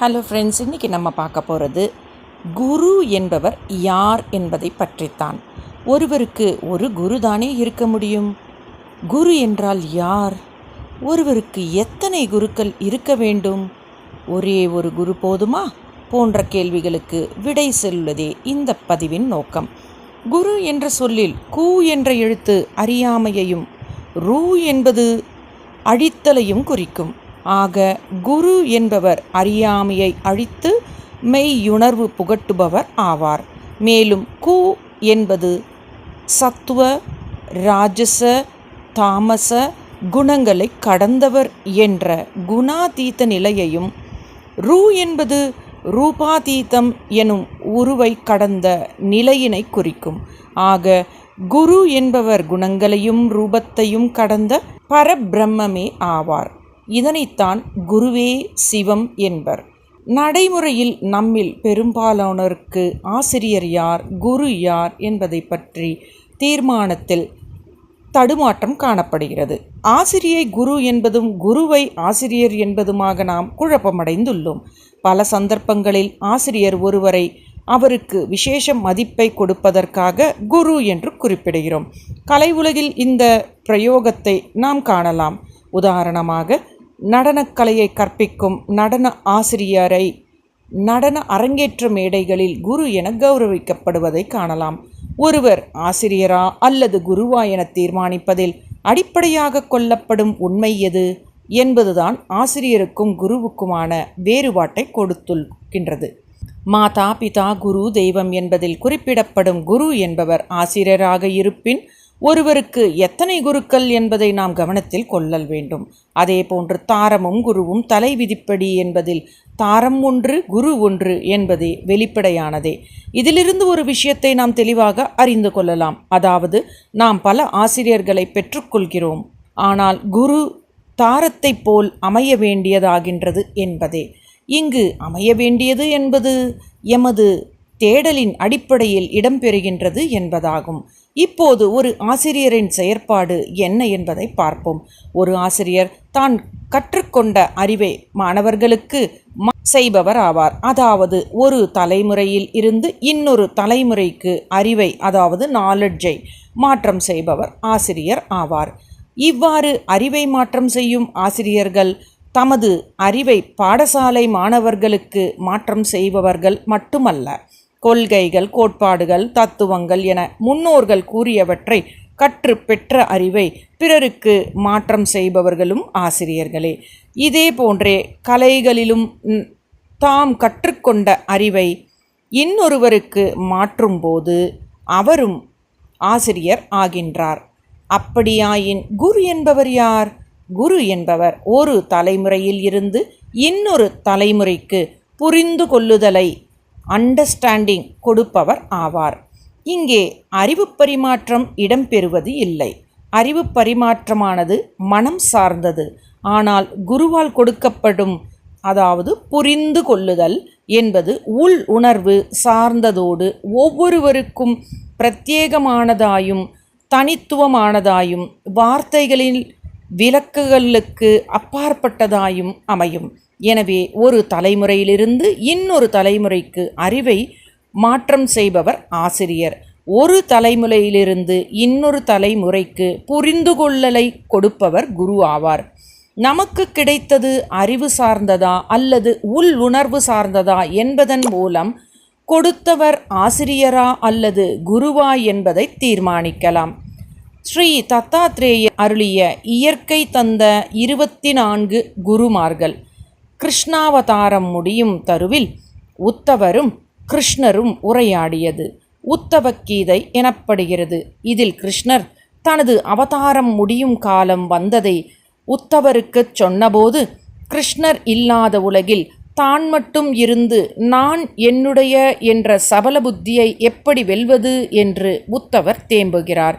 Hello friends இன்றைக்கி நம்ம பார்க்க போகிறது குரு என்பவர் யார் என்பதை பற்றித்தான். ஒருவருக்கு ஒரு குரு தானே இருக்க முடியும். குரு என்றால் யார்? ஒருவருக்கு எத்தனை குருக்கள் இருக்க வேண்டும்? ஒரே ஒரு குரு போதுமா? போன்ற கேள்விகளுக்கு விடை செல்வதே இந்த பதிவின் நோக்கம். குரு என்ற சொல்லில் கூ என்ற எழுத்து அறியாமையையும் ரூ என்பது அழித்தலையும் குறிக்கும். ஆக குரு என்பவர் அறியாமையை அழித்து மெய்யுணர்வு புகட்டுபவர் ஆவார். மேலும் கு என்பது சத்துவ ராஜச தாமச குணங்களை கடந்தவர் என்ற குணாதீத்த நிலையையும் ரூ என்பது ரூபாதீதம் எனும் உருவை கடந்த நிலையினை குறிக்கும். ஆக குரு என்பவர் குணங்களையும் ரூபத்தையும் கடந்த பரபிரம்மே ஆவார். இதனைத்தான் குருவே சிவம் என்பர். நடைமுறையில் நம்மில் பெரும்பாலானோருக்கு ஆசிரியர் யார் குரு யார் என்பதை பற்றி தீர்மானத்தில் தடுமாற்றம் காணப்படுகிறது. ஆசிரியை குரு என்பதும் குருவை ஆசிரியர் என்பதுமாக நாம் குழப்பமடைந்துள்ளோம். பல சந்தர்ப்பங்களில் ஆசிரியர் ஒருவரை அவருக்கு விசேஷ மதிப்பை கொடுப்பதற்காக குரு என்று குறிப்பிடுகிறோம். கலை உலகில் இந்த பிரயோகத்தை நாம் காணலாம். உதாரணமாக நடனக்கலையை கற்பிக்கும் நடன ஆசிரியரை நடன அரங்கேற்ற மேடைகளில் குரு என கௌரவிக்கப்படுவதை காணலாம். ஒருவர் ஆசிரியரா அல்லது குருவா என தீர்மானிப்பதில் அடிப்படையாக கொள்ளப்படும் உண்மை எது என்பதுதான் ஆசிரியருக்கும் குருவுக்குமான வேறுபாட்டை கொடுத்துள்கின்றது. மாதா பிதா குரு தெய்வம் என்பதில் குறிப்பிடப்படும் குரு என்பவர் ஆசிரியராக இருப்பின் ஒருவருக்கு எத்தனை குருக்கள் என்பதை நாம் கவனத்தில் கொள்ளல் வேண்டும். அதே போன்று தாரமும் குருவும் தலை விதிப்படி என்பதில் தாரம் ஒன்று குரு ஒன்று என்பதே வெளிப்படையானதே. இதிலிருந்து ஒரு விஷயத்தை நாம் தெளிவாக அறிந்து கொள்ளலாம். அதாவது நாம் பல ஆசிரியர்களை பெற்றுக்கொள்கிறோம். ஆனால் குரு தாரத்தை போல் அமைய வேண்டியதாகின்றது என்பதே. இங்கு அமைய வேண்டியது என்பது எமது தேடலின் அடிப்படையில் இடம்பெறுகின்றது என்பதாகும். இப்போது ஒரு ஆசிரியரின் செயற்பாடு என்ன என்பதை பார்ப்போம். ஒரு ஆசிரியர் தான் கற்றுக்கொண்ட அறிவை மாணவர்களுக்கு செய்பவர் ஆவார். அதாவது ஒரு தலைமுறையில் இருந்து இன்னொரு தலைமுறைக்கு அறிவை அதாவது நாலெட்ஜை மாற்றம் செய்பவர் ஆசிரியர் ஆவார். இவ்வாறு அறிவை மாற்றம் செய்யும் ஆசிரியர்கள் தமது அறிவை பாடசாலை மாணவர்களுக்கு மாற்றம் செய்பவர்கள் மட்டுமல்ல கொள்கைகள் கோட்பாடுகள் தத்துவங்கள் என முன்னோர்கள் கூறியவற்றை கற்று பெற்ற அறிவை பிறருக்கு மாற்றம் செய்பவர்களும் ஆசிரியர்களே. இதே போன்றே கலைகளிலும் தாம் கற்றுக்கொண்ட அறிவை இன்னொருவருக்கு மாற்றும்போது அவரும் ஆசிரியர் ஆகின்றார். அப்படியாயின் குரு என்பவர் யார்? குரு என்பவர் ஒரு தலைமுறையில் இருந்து இன்னொரு தலைமுறைக்கு புரிந்து கொள்ளுதலை அண்டர்ஸ்டாண்டிங் கொடுப்பவர் ஆவார். இங்கே அறிவு பரிமாற்றம் இடம்பெறுவது இல்லை. அறிவு பரிமாற்றமானது மனம் சார்ந்தது. ஆனால் குருவால் கொடுக்கப்படும் அதாவது புரிந்து கொள்ளுதல் என்பது உள் உணர்வு சார்ந்ததோடு ஒவ்வொருவருக்கும் பிரத்யேகமானதாயும் தனித்துவமானதாயும் வார்த்தைகளில் விளக்குகளுக்கு அப்பாற்பட்டதாயும் அமையும். எனவே ஒரு தலைமுறையிலிருந்து இன்னொரு தலைமுறைக்கு அறிவை மாற்றம் செய்பவர் ஆசிரியர். ஒரு தலைமுறையிலிருந்து இன்னொரு தலைமுறைக்கு புரிந்து கொள்ளலை கொடுப்பவர் குரு ஆவார். நமக்கு கிடைத்தது அறிவு சார்ந்ததா அல்லது உள் உணர்வு சார்ந்ததா என்பதன் மூலம் கொடுத்தவர் ஆசிரியரா அல்லது குருவா என்பதை தீர்மானிக்கலாம். ஸ்ரீ தத்தாத்ரேய அருளிய இயற்கை தந்த இருபத்தி நான்கு குருமார்கள். கிருஷ்ணாவதாரம் முடியும் தருவில் உத்தவரும் கிருஷ்ணரும் உரையாடியது. உத்தவ கீதை எனப்படுகிறது. இதில் கிருஷ்ணர் தனது அவதாரம் முடியும் காலம் வந்ததை உத்தவருக்குச் சொன்னபோது கிருஷ்ணர் இல்லாத உலகில் தான் மட்டும் இருந்து நான் என்னுடைய என்ற சபல புத்தியை எப்படி வெல்வது என்று உத்தவர் தேம்புகிறார்.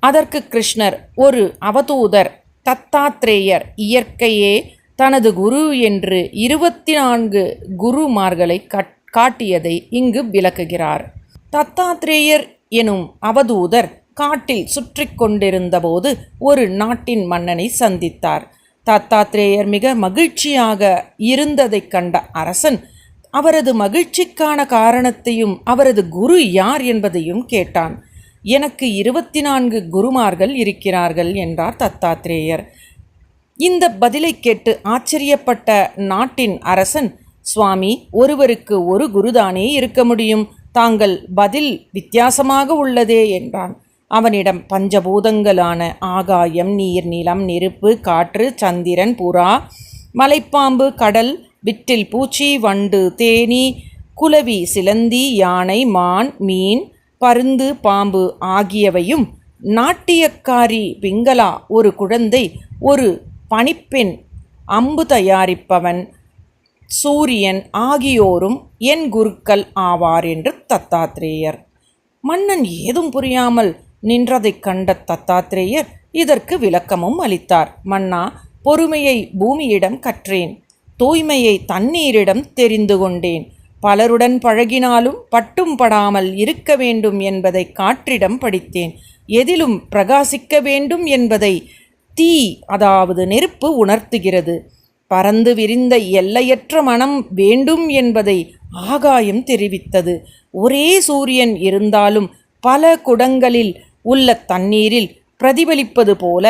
அதற்கு கிருஷ்ணர் ஒரு அவதூதர் தத்தாத்ரேயர் இயற்கையே தனது குரு என்று இருபத்தி நான்கு குருமார்களை காட்டியதை இங்கு விளக்குகிறார். தத்தாத்ரேயர் எனும் அவதூதர் காட்டில் சுற்றி கொண்டிருந்தபோது ஒரு நாட்டின் மன்னனை சந்தித்தார். தத்தாத்ரேயர் மிக மகிழ்ச்சியாக இருந்ததைக் கண்ட அரசன் அவரது மகிழ்ச்சிக்கான காரணத்தையும் அவரது குரு யார் என்பதையும் கேட்டான். எனக்கு இருபத்தி நான்கு குருமார்கள் இருக்கிறார்கள் என்றார் தத்தாத்ரேயர். இந்த பதிலை கேட்டு ஆச்சரியப்பட்ட நாட்டின் அரசன் சுவாமி ஒருவருக்கு ஒரு குருதானே இருக்க முடியும். தாங்கள் பதில் வித்தியாசமாக உள்ளதே என்றான். அவனிடம் பஞ்சபூதங்களான ஆகாயம் நீர் நிலம் நெருப்பு காற்று சந்திரன் புறா மலைப்பாம்பு கடல் விட்டில் பூச்சி வண்டு தேனி குலவி சிலந்தி யானை மான் மீன் பருந்து பாம்பு ஆகியவையும் நாட்டியக்காரி பிங்களா ஒரு குழந்தை ஒரு பணிப்பெண் அம்பு தயாரிப்பவன் சூரியன் ஆகியோரும் என் குருக்கள் ஆவார் என்று தத்தாத்ரேயர். மன்னன் ஏதும் புரியாமல் நின்றதைக் கண்ட தத்தாத்ரேயர் இதற்கு விளக்கமும் அளித்தார். மன்னா பொறுமையை பூமியிடம் கற்றேன். தூய்மையை தண்ணீரிடம் தெரிந்து கொண்டேன். பலருடன் பழகினாலும் பட்டும் படாமல் இருக்க வேண்டும் என்பதை காற்றிடம் படித்தேன். எதிலும் பிரகாசிக்க வேண்டும் என்பதை தீ அதாவது நெருப்பு உணர்த்துகிறது. பறந்து விரிந்த எல்லையற்ற மனம் வேண்டும் என்பதை ஆகாயம் தெரிவித்தது. ஒரே சூரியன் இருந்தாலும் பல குடங்களில் உள்ள தண்ணீரில் பிரதிபலிப்பது போல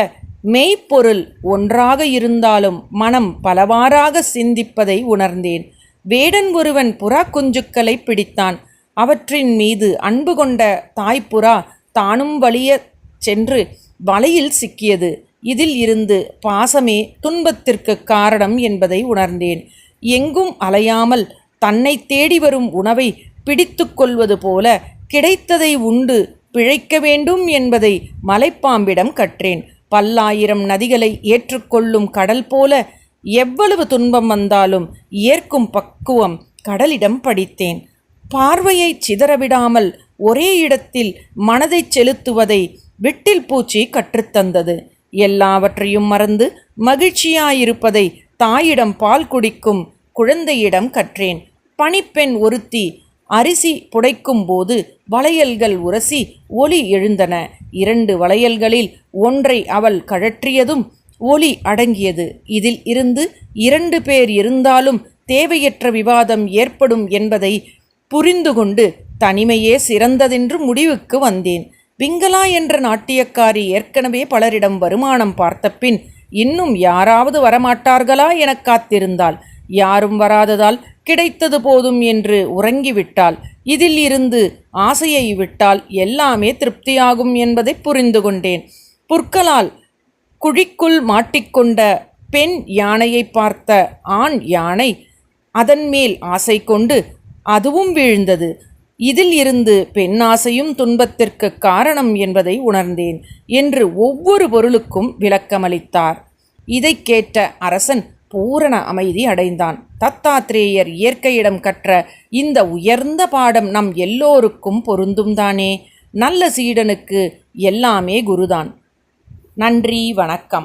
மெய்ப்பொருள் ஒன்றாக இருந்தாலும் மனம் பலவாறாக சிந்திப்பதை உணர்ந்தேன். வேடன் ஒருவன் புறா குஞ்சுக்களை பிடித்தான். அவற்றின் மீது அன்பு கொண்ட தாய்ப்புறா தானும் வழிய சென்று வலையில் சிக்கியது. இதில் இருந்து பாசமே துன்பத்திற்கு காரணம் என்பதை உணர்ந்தேன். எங்கும் அலையாமல் தன்னை தேடி வரும் உணவை பிடித்து கொள்வது போல கிடைத்ததை உண்டு பிழைக்க வேண்டும் என்பதை மலைப்பாம்பிடம் கற்றேன். பல்லாயிரம் நதிகளை ஏற்றுக்கொள்ளும் கடல் போல எவ்வளவு துன்பம் வந்தாலும் ஏற்கும் பக்குவம் கடலிடம் படித்தேன். பார்வையை சிதறவிடாமல் ஒரே இடத்தில் மனதை செலுத்துவதை விட்டில் பூச்சி கற்றுத்தந்தது. எல்லாவற்றையும் மறந்து மகிழ்ச்சியாயிருப்பதை தாயிடம் பால் குடிக்கும் குழந்தையிடம் கற்றேன். பணிப்பெண் ஒருத்தி அரிசி புடைக்கும் போது வளையல்கள் உரசி ஒலி எழுந்தன. இரண்டு வளையல்களில் ஒன்றை அவள் கழற்றியதும் ஒலி அடங்கியது. இதில் இருந்து இரண்டு பேர் இருந்தாலும் தேவையற்ற விவாதம் ஏற்படும் என்பதை புரிந்து கொண்டு தனிமையே சிறந்ததென்று முடிவுக்கு வந்தேன். பிங்களா என்ற நாட்டியக்காரி ஏற்கனவே பலரிடம் வருமானம் பார்த்தபின் இன்னும் யாராவது வரமாட்டார்களா? எனக் காத்திருந்தாள். யாரும் வராததால் கிடைத்தது போதும் என்று உறங்கிவிட்டாள். இதில் இருந்து ஆசையை விட்டால் எல்லாமே திருப்தியாகும் என்பதை புரிந்து கொண்டேன். புற்களால் குழிக்குள் மாட்டிக்கொண்ட பெண் யானையை பார்த்த ஆண் யானை அதன் மேல் ஆசை கொண்டு அதுவும் வீழ்ந்தது. இதில் இருந்து பெண்ணாசையும் துன்பத்திற்கு காரணம் என்பதை உணர்ந்தேன் என்று ஒவ்வொரு பொருளுக்கும் விளக்கமளித்தார். இதை கேட்ட அரசன் பூரண அமைதி அடைந்தான். தத்தாத்ரேயர் இயற்கையிடம் கற்ற இந்த உயர்ந்த பாடம் நம் எல்லோருக்கும் பொருந்தும் தானே? நல்ல சீடனுக்கு எல்லாமே குருதான். நன்றி வணக்கம்.